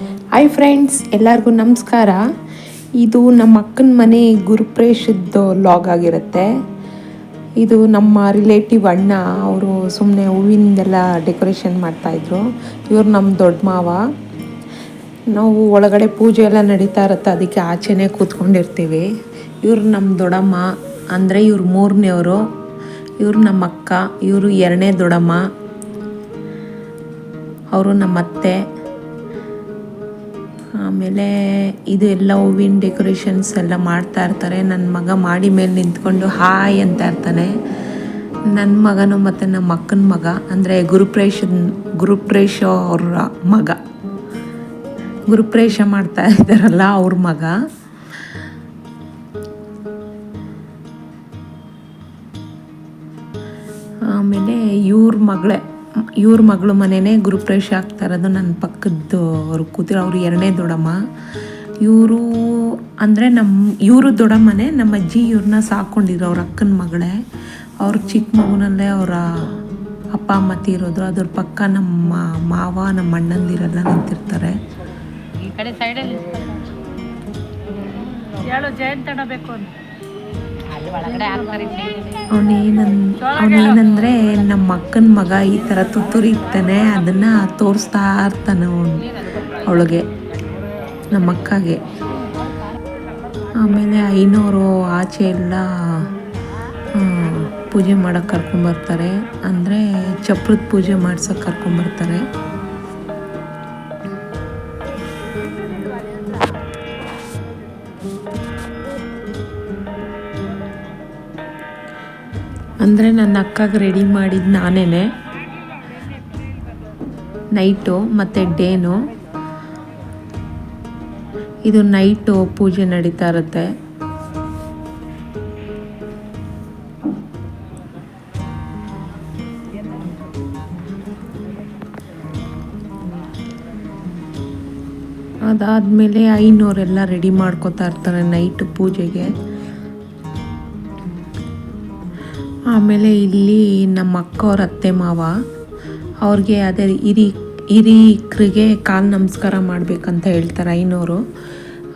Hi friends ಎಲ್ಲರಿಗೂ ನಮಸ್ಕಾರ. ಇದು ನಮ್ಮ ಅಕ್ಕನ ಮನೆ ಗುರುಪ್ರೇಶದ್ದು ಲಾಗ್ ಆಗಿರುತ್ತೆ. ಇದು ನಮ್ಮ ರಿಲೇಟಿವ್ ಅಣ್ಣ, ಅವರು ಸುಮ್ಮನೆ ಹೂವಿಂದೆಲ್ಲ ಡೆಕೋರೇಷನ್ ಮಾಡ್ತಾಯಿದ್ರು ಇವರು ನಮ್ಮ ದೊಡ್ಡ ಮಾವ. ನಾವು ಒಳಗಡೆ ಪೂಜೆ ಎಲ್ಲ ನಡೀತಾ ಇರುತ್ತೆ, ಅದಕ್ಕೆ ಆಚೆನೇ ಕೂತ್ಕೊಂಡಿರ್ತೀವಿ. ಇವರು ನಮ್ಮ ದೊಡ್ಡಮ್ಮ, ಅಂದರೆ ಇವರು ಮೂರನೇವರು ಇವರು ನಮ್ಮ ಅಕ್ಕ, ಇವರು ಎರಡನೇ ದೊಡ್ಡಮ್ಮ. ಅವರು ನಮ್ಮ ಅತ್ತೆ. ಆಮೇಲೆ ಇದು ಎಲ್ಲ ಹೂವಿನ ಡೆಕೋರೇಷನ್ಸ್ ಎಲ್ಲ ಮಾಡ್ತಾ ಇರ್ತಾರೆ. ನನ್ನ ಮಗ ಮಾಡಿ ಮೇಲೆ ನಿಂತ್ಕೊಂಡು ಹಾಯ್ ಅಂತ ಇರ್ತಾನೆ. ನನ್ನ ಮಗನು ಮತ್ತು ನಮ್ಮ ಅಕ್ಕನ ಮಗ, ಅಂದರೆ ಗುರುಪ್ರೇಷನ್ ಗುರುಪ್ರೇಶ ಅವ್ರ ಮಗ. ಗುರುಪ್ರೇಶ ಮಾಡ್ತಾ ಇದ್ದಾರಲ್ಲ ಅವ್ರ ಮಗ. ಆಮೇಲೆ ಇವ್ರ ಮಗಳೇ. ಇವ್ರ ಮಗಳು ಮನೆಯೇ ಗುರುಪ್ರವೇಶ ಆಗ್ತಾ ಇರೋದು ನನ್ನ ಪಕ್ಕದ್ದು ಅವ್ರು ಕೂತಿರೋ ಅವರು ಎರಡನೇ ದೊಡ್ಡಮ್ಮ. ಇವರು ಅಂದರೆ ನಮ್ಮ ಇವರು ದೊಡ್ಡಮ್ಮನೆ, ನಮ್ಮ ಅಜ್ಜಿ ಇವ್ರನ್ನ ಸಾಕೊಂಡಿರೋ ಅವ್ರ ಅಕ್ಕನ ಮಗಳೇ. ಅವ್ರ ಚಿಕ್ಕ ಮಗುನಲ್ಲೇ ಅವರ ಅಪ್ಪ, ಅಮ್ಮ ತೀರೋದು. ಅದ್ರ ಪಕ್ಕ ನಮ್ಮ ಮಾವ, ನಮ್ಮ ಅಣ್ಣಂದಿರೆಲ್ಲ ನಿಂತಿರ್ತಾರೆ. ಈ ಕಡೆ ಸೈಡಲ್ಲಿ ಹೇಳು ಬೇಕು ಅಂತ. ಅವನೇನಂದರೆ ನಮ್ಮ ಅಕ್ಕನ ಮಗ ಈ ಥರ ತುತ್ತೂರಿ ಇರ್ತಾನೆ ಅದನ್ನು ತೋರಿಸ್ತಾ ಇರ್ತಾನೆ ಅವನು ಅವಳಿಗೆ, ನಮ್ಮ ಅಕ್ಕಗೆ. ಆಮೇಲೆ ಐನೂರು ಆಚೆ ಎಲ್ಲ ಪೂಜೆ ಮಾಡೋಕ್ಕೆ ಕರ್ಕೊಂಡ್ಬರ್ತಾರೆ ಅಂದರೆ ಚಪ್ರದ ಪೂಜೆ ಮಾಡ್ಸೋಕೆ ಕರ್ಕೊಂಬರ್ತಾರೆ. ಅಂದರೆ ನನ್ನ ಅಕ್ಕಗೆ ರೆಡಿ ಮಾಡಿದ್ದು ನಾನೇ ನೈಟು ಮತ್ತು ಡೇನು ಇದು ನೈಟು ಪೂಜೆ ನಡೀತಾ ಇರುತ್ತೆ. ಅದಾದಮೇಲೆ ಐನೂರೆಲ್ಲ ರೆಡಿ ಮಾಡ್ಕೋತಾ ಇರ್ತಾರೆ ನೈಟ್ ಪೂಜೆಗೆ. ಆಮೇಲೆ ಇಲ್ಲಿ ನಮ್ಮ ಅಕ್ಕವ್ರ ಅತ್ತೆ ಮಾವ, ಅವ್ರಿಗೆ ಅದೇ ಹಿರಿ, ಹಿರಿಕರಿಗೆ ಕಾಲು ನಮಸ್ಕಾರ ಮಾಡಬೇಕಂತ ಹೇಳ್ತಾರೆ ಐನೋರು.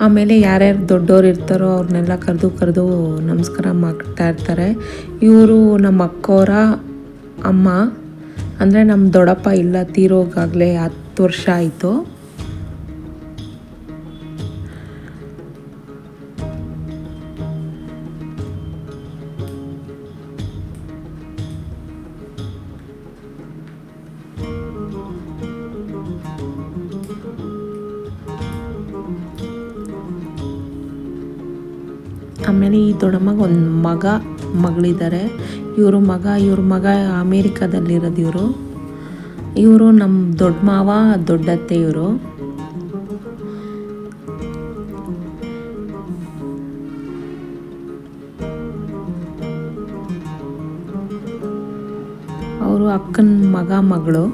ಆಮೇಲೆ ಯಾರ್ಯಾರು ದೊಡ್ಡವ್ರು ಇರ್ತಾರೋ ಅವ್ರನ್ನೆಲ್ಲ ಕರೆದು ಕರೆದು ನಮಸ್ಕಾರ ಮಾಡ್ತಾ ಇರ್ತಾರೆ. ಇವರು ನಮ್ಮ ಅಕ್ಕವರ ಅಮ್ಮ, ಅಂದರೆ ನಮ್ಮ ದೊಡ್ಡಪ್ಪ ಇಲ್ಲ, ತೀರೋಗಾಗಲೇ ಹತ್ತು ವರ್ಷ ಆಯಿತು. ಆಮೇಲೆ ಈ ದೊಡ್ಡಮ್ಮಗ ಒಂದು ಮಗ ಮಗಳಿದ್ದಾರೆ ಇವರು ಮಗ, ಇವ್ರ ಮಗ ಅಮೇರಿಕಾದಲ್ಲಿರೋದು ಇವರು. ಇವರು ನಮ್ಮ ದೊಡ್ಡ ಮಾವ ದೊಡ್ಡತ್ತೆ ಇವರು. ಅವರು ಅಕ್ಕನ ಮಗ, ಮಗಳು.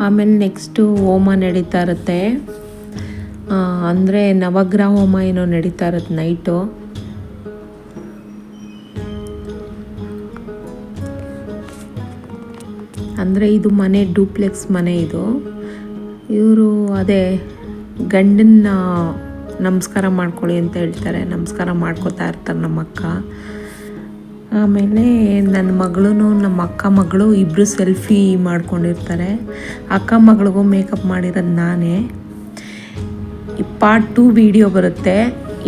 ಆಮೇಲೆ ನೆಕ್ಸ್ಟು ಹೋಮ ನಡೀತಾ ಇರುತ್ತೆ. ಅಂದರೆ ನವಗ್ರಹ ಹೋಮ ಏನೋ ನಡೀತಾ ಇರುತ್ತೆ ನೈಟು ಅಂದರೆ ಇದು ಮನೆ ಡೂಪ್ಲೆಕ್ಸ್ ಮನೆ ಇದು. ಇವರು ಅದೇ ಗಂಡನ್ನ ನಮಸ್ಕಾರ ಮಾಡ್ಕೊಳ್ಳಿ ಅಂತ ಹೇಳ್ತಾರೆ. ನಮಸ್ಕಾರ ಮಾಡ್ಕೋತಾ ಇರ್ತಾರೆ ನಮ್ಮ ಅಕ್ಕ ಆಮೇಲೆ ನನ್ನ ಮಗಳೂ ನಮ್ಮ ಅಕ್ಕ ಮಗಳು ಇಬ್ಬರು ಸೆಲ್ಫಿ ಮಾಡ್ಕೊಂಡಿರ್ತಾರೆ. ಅಕ್ಕ ಮಗಳಿಗೂ ಮೇಕಪ್ ಮಾಡಿರೋದು ನಾನೇ. ಈ ಪಾರ್ಟ್ ಟು ವಿಡಿಯೋ ಬರುತ್ತೆ.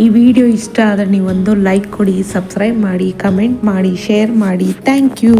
ಈ ವಿಡಿಯೋ ಇಷ್ಟ ಆದರೆ ನೀವೊಂದು ಲೈಕ್ ಕೊಡಿ ಸಬ್ಸ್ಕ್ರೈಬ್ ಮಾಡಿ ಕಮೆಂಟ್ ಮಾಡಿ ಶೇರ್ ಮಾಡಿ. Thank you